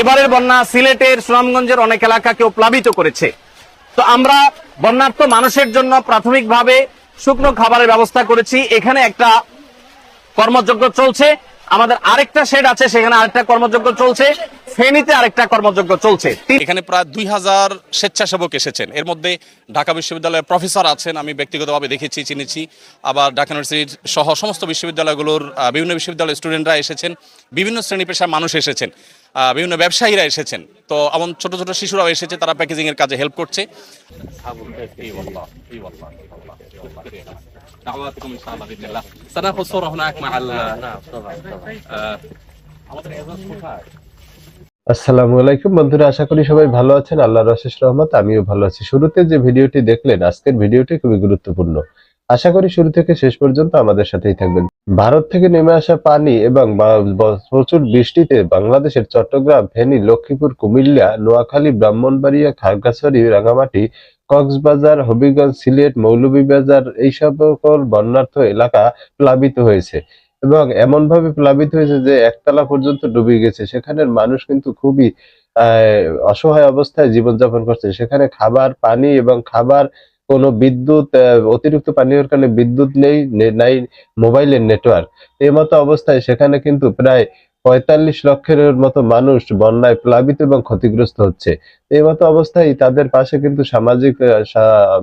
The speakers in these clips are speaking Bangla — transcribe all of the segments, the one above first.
এবারের বন্যা সিলেটের সুনামগঞ্জের অনেক এলাকাকেও প্লাবিত করেছে। তো আমরা বন্যার্থ মানুষের জন্য প্রাথমিকভাবে শুকনো খাবারের ব্যবস্থা করেছি। এখানে একটা কর্মযজ্ঞ চলছে। আমাদের আরেকটা শেড আছে, সেখানে আরেকটা কর্মযজ্ঞ চলছে। ফেনীতে আরেকটা কর্মযজ্ঞ চলছে। এখানে প্রায় দুই হাজার স্বেচ্ছাসেবক এসেছেন। এর মধ্যে ঢাকা বিশ্ববিদ্যালয়ের প্রফেসর আছেন আমি ব্যক্তিগতভাবে দেখেছি চিনেছি আবার ঢাকা ইউনিভার্সিটির সহ সমস্ত বিশ্ববিদ্যালয়গুলোর বিভিন্ন বিশ্ববিদ্যালয়ের স্টুডেন্টরা এসেছেন বিভিন্ন শ্রেণি পেশার মানুষ এসেছেন বিভিন্ন ব্যবসায়ীরা এসেছেন। তো এমন ছোট ছোট শিশুরাও এসেছে তারা প্যাকেজিং এর কাজে হেল্প করছে। আমাদের আসসালামু আলাইকুম। বন্ধুরা, আশা করি সবাই ভালো আছেন। আল্লাহর অশেষ রহমত, আমিও ভালো আছি। শুরুতে যে ভিডিওটি দেখলেন, আজকের ভিডিওটি খুবই গুরুত্বপূর্ণ। আশা করি শুরু থেকে শেষ পর্যন্ত আমাদের সাথেই থাকবেন। ভারত থেকে নেমে আসা পানি এবং প্রচুর বৃষ্টিতে বাংলাদেশের চট্টগ্রাম, ফেনী, লক্ষ্মীপুর, কুমিল্লা, নোয়াখালী, ব্রাহ্মণবাড়িয়া, খাগড়াছড়ি রাঙামাটি কক্সবাজার, হবিগঞ্জ, সিলেট, মৌলভীবাজার, এই সকল বন্যার্থ এলাকা প্লাবিত হয়েছে। এবং এমন ভাবে প্লাবিত হয়েছে যে একতলা পর্যন্ত ডুবে গেছে। সেখানের মানুষ কিন্তু খুবই অসহায় অবস্থায় জীবনযাপন করছে। সেখানে খাবার, পানি এবং খাবার, কোনো বিদ্যুৎ অতিরিক্ত পানীয়র কারণে বিদ্যুৎ নেই নাই মোবাইলের নেটওয়ার্ক। এই মতো অবস্থায় সেখানে কিন্তু প্রায় পঁয়তাল্লিশ লক্ষের মতো মানুষ বন্যায় প্লাবিত এবং ক্ষতিগ্রস্ত হচ্ছে। এই মতো অবস্থায় তাদের পাশে কিন্তু সামাজিক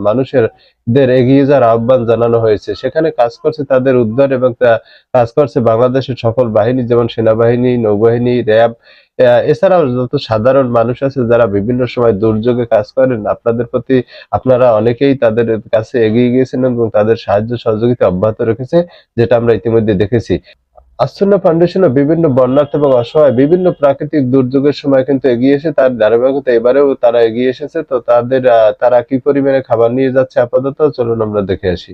মানুষের দের এগিয়ে যাওয়ার আহ্বান জানানো হয়েছে। সেখানে কাজ করছে তাদের উদ্ধার এবং কাজ করছে বাংলাদেশের সকল বাহিনী, যেমন সেনাবাহিনী, নৌবাহিনী, র্যাব। এছাড়াও যত সাধারণ মানুষ আছে যারা বিভিন্ন সময় দুর্যোগে কাজ করেন, আপনাদের প্রতি আপনারা অনেকেই তাদের কাছে এগিয়ে গিয়েছেন এবং তাদের সাহায্য সহযোগিতা অব্যাহত রেখেছে, যেটা আমরা ইতিমধ্যে দেখেছি। আসন্ন ফাউন্ডেশনও বিভিন্ন বন্যার্থ এবং অসহায় বিভিন্ন প্রাকৃতিক দুর্যোগের সময় কিন্তু এগিয়ে এসে তার ধারাবাহিকতা এবারেও তারা এগিয়ে এসেছে। তো তাদের তারা কি পরিমাণে খাবার নিয়ে যাচ্ছে আপাতত? চলুন আমরা দেখে আসি।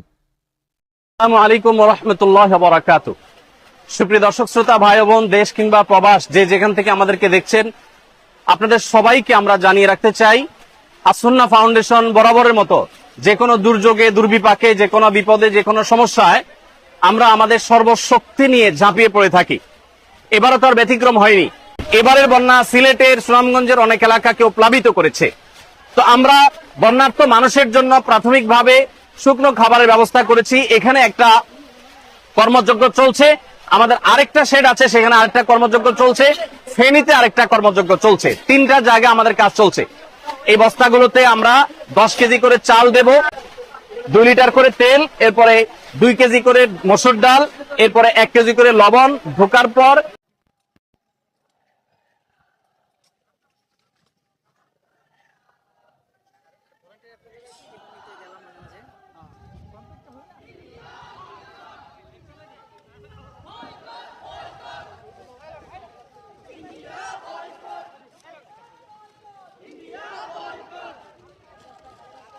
সুপ্রিয় দর্শক, শ্রোতা, ভাই বোন, দেশ কিংবা প্রবাস, যে যেখান থেকে আমাদেরকে দেখছেন, আপনাদের সবাইকে আমরা জানিয়ে রাখতে চাই আসন্না ফাউন্ডেশন বরাবরের মতো যে কোনো দুর্যোগে, দুর্বিপাকে, যে কোনো বিপদে, যে কোনো সমস্যায় আমরা আমাদের সর্বশক্তি নিয়ে ঝাঁপিয়ে পড়ে থাকি। এবারও তার ব্যতিক্রম হয়নি। এবারের বন্যা সিলেটের সুনামগঞ্জের অনেক এলাকাকেও প্লাবিত করেছে। তো আমরা বন্যার্থ মানুষের জন্য প্রাথমিকভাবে শুকনো খাবারের ব্যবস্থা করেছি। এখানে একটা কর্মযজ্ঞ চলছে। আমাদের আরেকটা শেড আছে, সেখানে আরেকটা কর্মযজ্ঞ চলছে। ফেনীতে আরেকটা কর্মযজ্ঞ চলছে। তিনটা জায়গায় আমাদের কাজ চলছে। এই বস্তাগুলোতে আমরা দশ কেজি করে চাল দেব। দুই লিটার করে তেল, এরপরে দুই কেজি করে মসুর ডাল, এরপরে এক কেজি করে লবণ, ঢোকার পর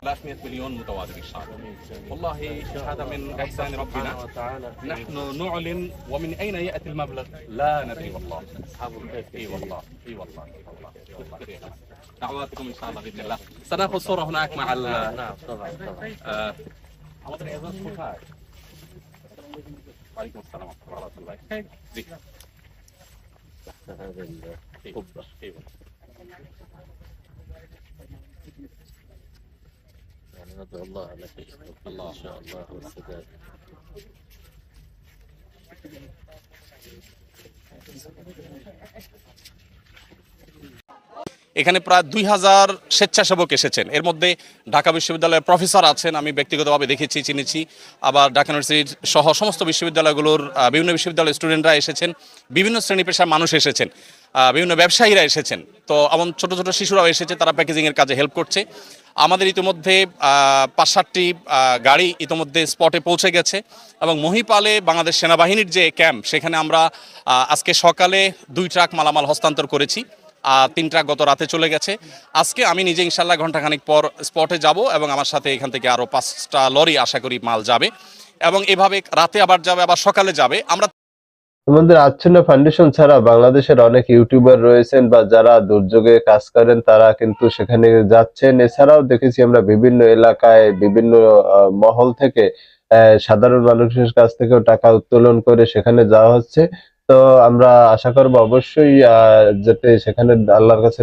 300 مليون متواضع ان شاء الله والله هذا من إحسان ربنا. نحن نعلن ومن أين يأتي المبلغ؟ لا ندري والله. إي والله إي والله دعواتكم إن شاء الله بإذن الله. سنأخذ صورة هناك مع ال نعم, نعم، طبعا آه، طبعا وعليكم السلام ورحمة الله وبركاته. تحت هذا القبة. ندعو الله على كل التوفيق ان شاء الله والسداد Thank you. এখানে প্রায় দুই হাজার স্বেচ্ছাসেবক এসেছেন। এর মধ্যে ঢাকা বিশ্ববিদ্যালয়ের প্রফেসর আছেন, আমি ব্যক্তিগতভাবে দেখেছি, চিনেছি, আবার ঢাকা ইউনিভার্সিটির সহ সমস্ত বিশ্ববিদ্যালয়গুলোর বিভিন্ন বিশ্ববিদ্যালয়ের স্টুডেন্টরা এসেছেন, বিভিন্ন শ্রেণি পেশার মানুষ এসেছেন বিভিন্ন ব্যবসায়ীরা এসেছেন। তো এমন ছোট ছোট শিশুরাও এসেছে, তারা প্যাকেজিংয়ের কাজে হেল্প করছে। আমাদের ইতিমধ্যে পাঁচ সাতটি গাড়ি ইতিমধ্যে স্পটে পৌঁছে গেছে এবং মহিপালে বাংলাদেশ সেনাবাহিনীর যে ক্যাম্প, সেখানে আমরা আজকে সকালে দুই ট্রাক মালামাল হস্তান্তর করেছি। আর তিন ট্রাক গত রাতে চলে গেছে। আজকে আমি নিজে ইনশাল্লাহ ঘন্টাখানিক পর স্পটে যাব এবং আমার সাথে এখান থেকে আরও পাঁচটা লরি আশা করি মাল যাবে এবং এভাবে রাতে আবার যাবে, আবার সকালে যাবে। আমরা আমাদের আচ্ছন্ন ফাউন্ডেশন ছাড়া বাংলাদেশের অনেক ইউটিউবার রয়েছেন বা যারা দুর্যোগে কাজ করেন, তারা কিন্তু সেখানে যাচ্ছেন। এছাড়াও দেখেছি আমরা বিভিন্ন এলাকায়, বিভিন্ন মহল থেকে সাধারণ মানুষের কাছ থেকেও টাকা উত্তোলন করে সেখানে যাওয়া হচ্ছে। তো আমরা আশা করব অবশ্যই যাতে সেখানে আল্লাহর কাছে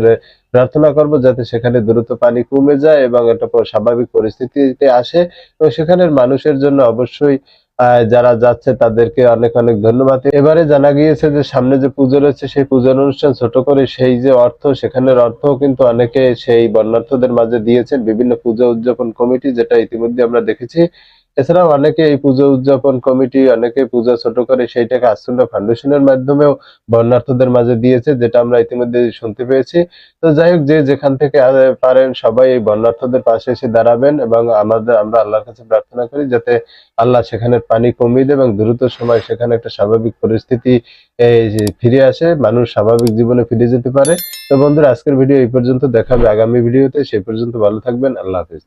প্রার্থনা করব যাতে সেখানে দ্রুত পানি কমে যায় এবং একটা স্বাভাবিক পরিস্থিতিতে আসে। এবং সেখানের মানুষের জন্য অবশ্যই যারা যাচ্ছে তাদেরকে অনেক অনেক ধন্যবাদ। এবারে জানা গিয়েছে যে সামনে যে পুজো রয়েছে, সেই পুজোর অনুষ্ঠান ছোট করে সেই যে অর্থ, সেখানের অর্থ কিন্তু অনেকে সেই বর্ণার্থদের মাঝে দিয়েছেন। বিভিন্ন পুজো উদযাপন কমিটি যেটা ইতিমধ্যে আমরা দেখেছি। এছাড়াও অনেকে এই পুজো উদযাপন কমিটি, অনেকে পুজো ছোট করে সেইটাকে ফাউন্ডেশনের মাধ্যমেও বর্ণার্থদের মাঝে দিয়েছে, যেটা আমরা ইতিমধ্যে শুনতে পেয়েছি। তো যাই হোক, যে যেখান থেকে পারেন সবাই এই বর্ণার্থদের পাশে এসে দাঁড়াবেন এবং আমাদের, আমরা আল্লাহর কাছে প্রার্থনা করি যাতে আল্লাহ সেখানে পানি কমিয়ে দেয় এবং দ্রুত সময় সেখানে একটা স্বাভাবিক পরিস্থিতি ফিরে আসে, মানুষ স্বাভাবিক জীবনে ফিরে যেতে পারে। তো বন্ধুরা, আজকের ভিডিও এই পর্যন্ত। দেখাবে আগামী ভিডিওতে। সেই পর্যন্ত ভালো থাকবেন। আল্লাহ হাফিজ।